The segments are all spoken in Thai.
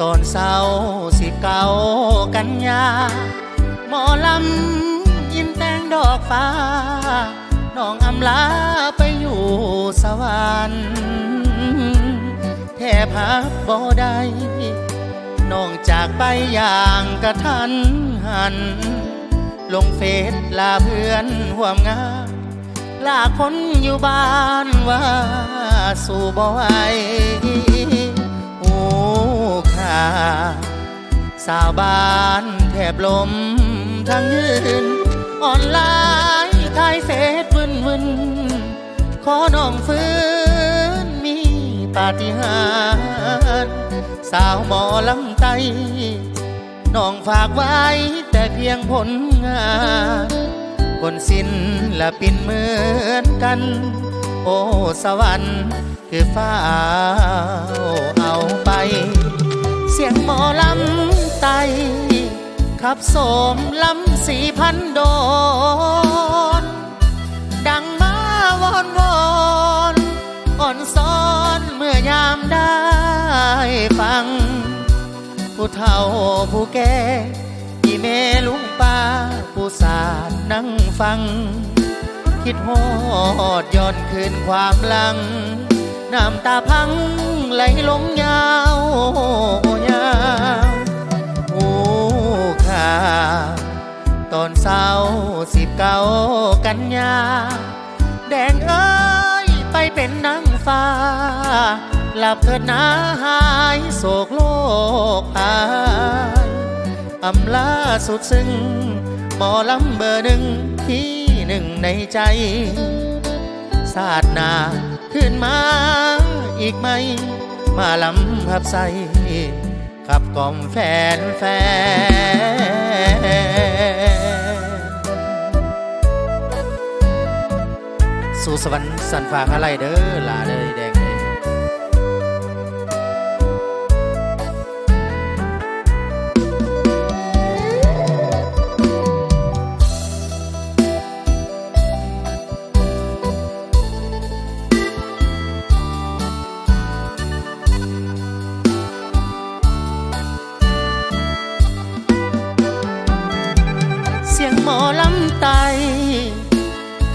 ตอนเศร้าสิเก่ากันยา หมอลำยินแตงดอกฟ้า น้องอำลาไปอยู่สวรรค์แทบพักบ่ได้น้องจากไปอย่างกระทันหัน ลงเฟซลาเพื่อนห่วมงาลาคนอยู่บ้านว่าสู่บ่ไห สาวบ้านแทบลมทั้งยืนออนไลน์ทายเฟซวึนวึนขอน้องฟื้นมีปาฏิหาริย์สาวหมอลำไตน้องฝากไว้แต่เพียงผลงานบนสิ้นละปินเหมือนกัน โอ้สวรรค์คือฟ้าเอาไป สียงหมอลำไตขับโสมลำสี่พันโดน ดังมาวอนวอนอ่อนซ้อนเมื่อยามได้ฟัง ผู้เฒ่าผู้แก่พี่แม่ลุงป้าผู้สานนั่งฟัง คิดฮอดย้อนคืนความลังน้ำตาพังไหลลงยาวย อนเศร้าสิบเก้ากันยา แดงเอ้ยไปเป็นนางฟ้า หลับเถิดนาหายโศกโลกอายอำลาสุดซึ้งหมอลำเบอร์หนึ่งที่หนึ่งในใจศาสนาขึ้นมาอีกไหม มาลำพับใสขับกล่อมแฟนแฟน สู่สวรรค์สันฟ้าอะไลเด้อลาเลย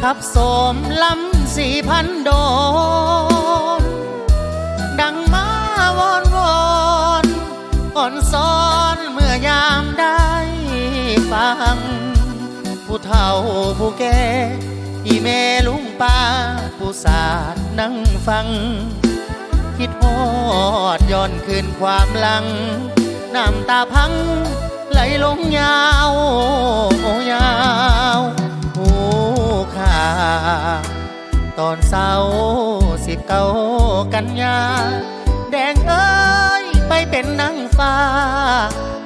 ขับโสมลำสี่พันโดน ดังมาวอนวอนอ่อนซ้อนเมื่อยามได้ฟัง ผู้เฒ่าผู้แก่พี่แม่ลุงป้าผู้สานนั่งฟัง คิดฮอดย้อนคืนความลัง น้ำตาพังไหลลงยาว เก้ากันยา แดงเอ้ยไปเป็นนางฟ้า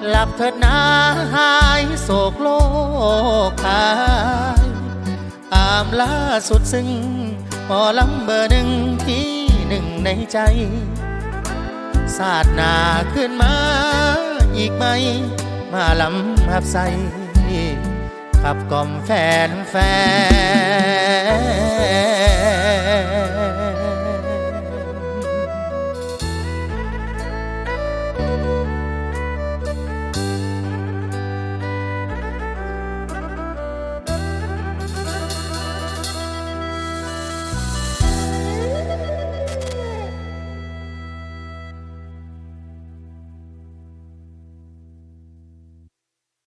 หลับเถิดนาหายโศกโลกหายอามล่าสุดซึ้งหมอลำเบอร์หนึ่งที่หนึ่งในใจศาสนาขึ้นมาอีกไหม มาลำหับใสขับกล่อมแฟนแฟน